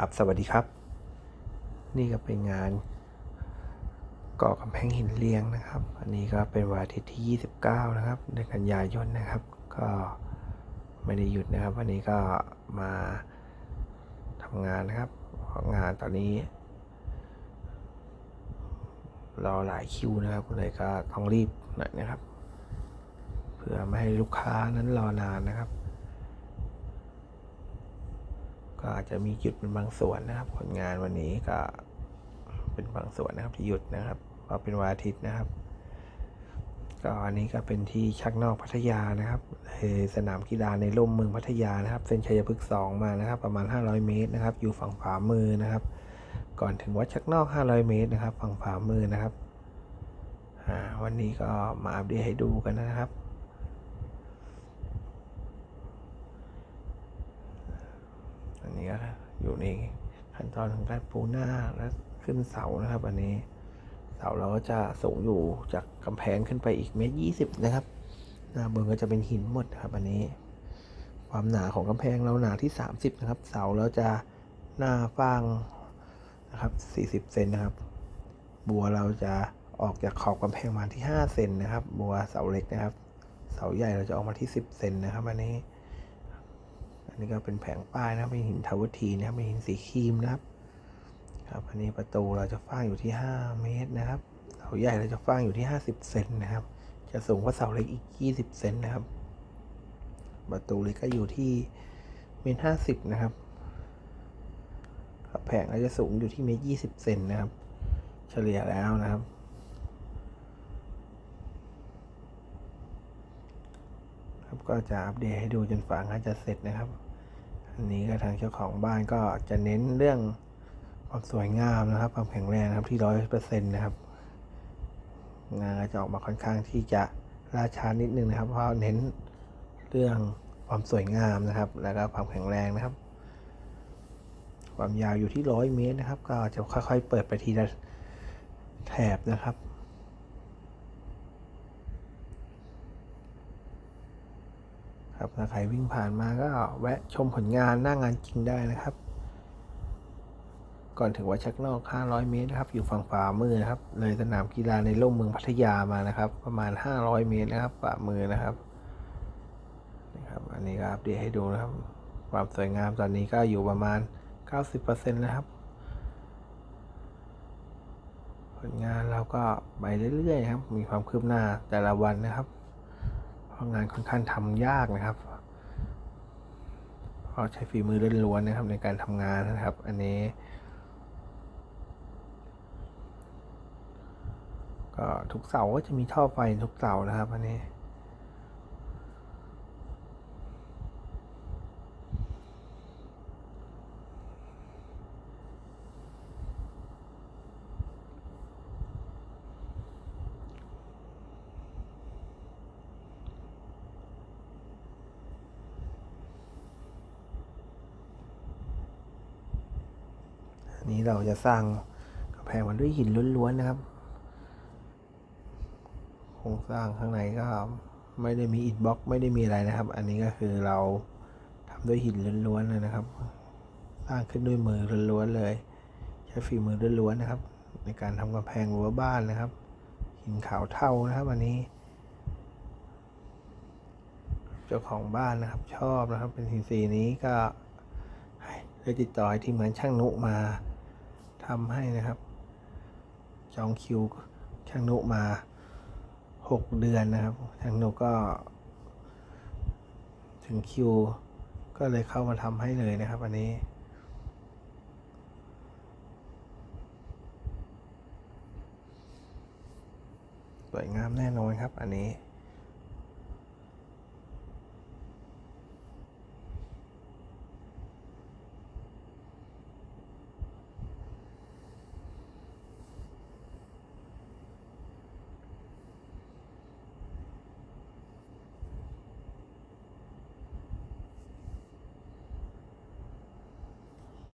ครับ สวัสดีครับ นี่ก็เป็นงานก่อกำแพงหินเรียงนะครับ อันนี้ก็เป็นวันอาทิตย์ที่ 29 นะครับเดือนกันยายนนะครับ ก็ไม่ได้หยุดนะครับ วันนี้ก็มาทำงานนะครับงานตอนนี้รอหลายคิวนะครับเลยก็ต้องรีบหน่อยนะครับ เพื่อไม่ให้ลูกค้านั้นรอนานนะครับ ก็อาจจะมีหยุดเป็นบางส่วนนะครับ ผลงานวันนี้ก็เป็นบางส่วนนะครับที่หยุดนะครับเพราะเป็นวันอาทิตย์นะครับ ก็อันนี้ก็เป็นที่ชักนอกพัทยานะครับสนามกีฬาในร่มเมืองพัทยานะครับ เส้นชัยพฤกษ์สองมานะครับ ประมาณ 500 เมตรนะครับ อยู่ฝั่งขวามือนะครับ ก่อนถึงวัดชักนอก 500 เมตรนะครับ ฝั่งขวามือนะครับวันนี้ก็มาอัปเดตให้ดูกันนะครับ นี้ก็อยู่ในขั้นตอนของการปูหน้าและขึ้นเสานะครับ อันนี้ เสาเราก็จะสูงอยู่จากกำแพงขึ้นไปอีกเมตรยี่สิบนะครับ หน้าเบิงก็จะเป็นหินหมดครับ อันนี้ ความหนาของกำแพงเราหนาที่ 30 นะครับ เสาเราจะหน้าฟางนะครับ 40 เซนนะครับ บัวเราจะออกจากขอบกำแพงมาที่ 5 เซนนะครับ บัวเสาเล็กนะครับ เสาใหญ่เราจะออกมาที่ 10 เซนนะครับ อันนี้ อันนี้ก็เป็นแผงป้ายนะเป็นหินทาวทีนะครับเป็นหินสีครีมนะครับ ครับอันนี้ประตูเราจะฟ้างอยู่ที่ 5 เมตรนะครับเสาใหญ่เราจะฟ้างอยู่ที่ 50 เซนนะครับ จะสูงกว่าเสาเล็กอีก 20 เซนนะครับ ประตูเล็กก็อยู่ที่เมตรห้าสิบนะครับครับแผงเราจะสูงอยู่ที่เมตรยี่สิบเซนนะครับ เฉลี่ยแล้วนะครับ ครับ ก็จะอัปเดตให้ดูจนฝางานจะเสร็จนะครับ อันนี้ก็ทางเจ้าของบ้านก็จะเน้นเรื่องความสวยงามนะครับ ความแข็งแรงนะครับที่ร้อยเปอร์เซ็นต์นะครับงานก็จะออกมาค่อนข้างที่จะล่าช้านิดนึงนะครับ เพราะเน้นเรื่องความสวยงามนะครับ แล้วก็ความแข็งแรงนะครับ ความยาวอยู่ที่ร้อยเมตรนะครับ ก็จะค่อยๆ เปิดไปทีละแถบนะครับ ครับถ้าใครวิ่งผ่านมาก็แวะชมผลงานหน้างานจริงได้นะครับ ก่อนถึงวัดชักนอก 500 เมตรนะครับ อยู่ฝั่งขวามือนะครับ เลยสนามกีฬาในร่มเมืองพัทยามานะครับ ประมาณ 500 เมตรนะครับขวามือนะครับนะครับ อันนี้ก็อัปเดตให้ดูนะครับ ความสวยงามตอนนี้ก็อยู่ประมาณ 90%นะครับผลงานเราก็ไปเรื่อยๆครับ มีความคืบหน้าแต่ละวันนะครับ เพราะงานค่อนข้างทำยากนะครับเพราะใช้ฝีมือล้วนๆนะครับในการทำงานนะครับ อันนี้ ก็ทุกเสาก็จะมีท่อไฟทุกเสานะครับ อันนี้ อันนี้เราจะสร้างกำแพงมันด้วยหินล้วนๆนะครับ โครงสร้างข้างในก็ไม่ได้มีอิฐบล็อกไม่ได้มีอะไรนะครับ อันนี้ก็คือเราทำด้วยหินล้วนๆเลยนะครับ สร้างขึ้นด้วยมือล้วนๆเลย ใช้ฝีมือล้วนๆนะครับ ในการทำกำแพงรั้วบ้านนะครับ หินขาวเท่านะครับ อันนี้เจ้าของบ้านนะครับ ชอบนะครับ เป็นหินสีนี้ก็ให้ติดต่อให้ทีมงานช่างนุมา ทำให้นะครับ จองคิวช่างนุมาหกเดือนนะครับช่างนุก็ ถึงคิว ก็เลยเข้ามาทำให้เลยนะครับ อันนี้สวยงามแน่นอนครับอันนี้